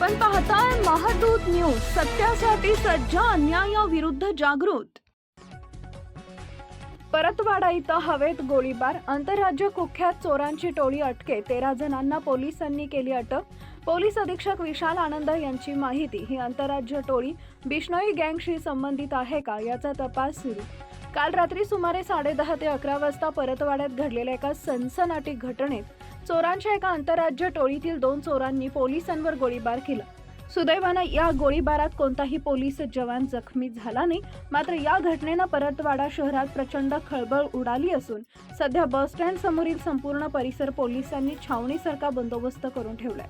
आपण पाहताय महादूत न्यूज सत्यासाठी सज्ज अन्यायाविरुद्ध जागृत. परतवाडा इथं हवेत गोळीबार आंतरराज्य कुख्यात चोरांची टोळी अटके तेरा जणांना पोलिसांनी केली अटक. पोलीस अधीक्षक विशाल आनंद यांची माहिती ही आंतरराज्य टोळी बिष्णोई गँगशी संबंधित आहे का याचा तपास सुरू. काल रात्री सुमारे साडेदहा ते अकरा वाजता परतवाड्यात घडलेल्या एका सनसनाटी घटनेत चोरांच्या एका आंतरराज्य टोळीतील दोन चोरांनी पोलिसांवर गोळीबार केला. सुदैवानं या गोळीबारात कोणताही पोलीस जवान जखमी झाला नाही. मात्र या घटनेनं परतवाडा शहरात प्रचंड खळबळ उडाली असून सध्या बस स्टँड समोरील संपूर्ण परिसर पोलिसांनी छावणीसारखा बंदोबस्त करून ठेवलाय.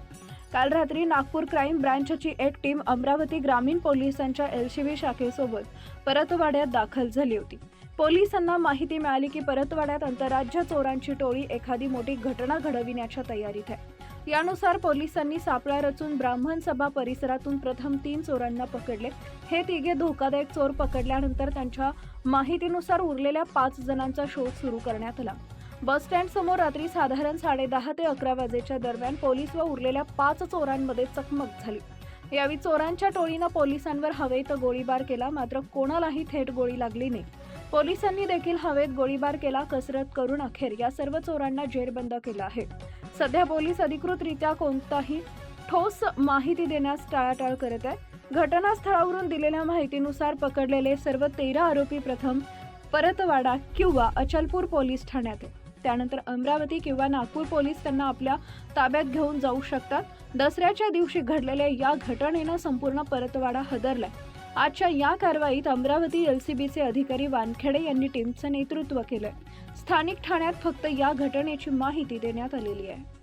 काल रात्री नागपूर क्राईम ब्रँचची एक टीम अमरावती ग्रामीण पोलिसांच्या एलसीबी शाखेसोबत परतवाड्यात दाखल झाली होती. पोलिसांना माहिती मिळाली की परतवाड्यात आंतरराज्य चोरांची टोळी एखादी मोठी घटना घडविण्याच्या तयारीत आहे. यानुसार पोलिसांनी सापळा रचून ब्राह्मण सभा परिसरातून प्रथम तीन चोरांना पकडले. हे तिघे धोकादायक चोर पकडल्यानंतर त्यांच्या माहितीनुसार उरलेल्या पाच जणांचा शोध सुरू करण्यात आला. बस स्टँड समोर रात्री साधारण साडेदहा ते अकरा वाजेच्या दरम्यान पोलीस व उरलेल्या पाच चोरांमध्ये चकमक झाली. यावेळी चोरांच्या टोळीनं पोलिसांवर हवेत गोळीबार केला मात्र कोणालाही थेट गोळी लागली नाही. पोलिसांनी देखील हवेत गोळीबार केला कसरत करून अखेर या सर्व चोरांना जेरबंद केलं आहे. सध्या पोलीस अधिकृतरित्या कोणताही ठोस माहिती देण्यास टाळाटाळ करत आहे. घटनास्थळावरून दिलेल्या माहितीनुसार पकडलेले सर्व तेरा आरोपी प्रथम परतवाडा किंवा अचलपूर पोलीस ठाण्यात त्यानंतर अमरावती किंवा नागपूर पोलीस त्यांना आपल्या ताब्यात घेऊन जाऊ शकतात. दसऱ्याच्या दिवशी घडलेल्या या घटनेनं संपूर्ण परतवाडा हदरलाय. आजच्या या कारवाईत अमरावती एलसीबीचे अधिकारी वानखेडे यांनी टीमचं नेतृत्व केलंय. स्थानिक ठाण्यात फक्त या घटनेची माहिती देण्यात आलेली आहे.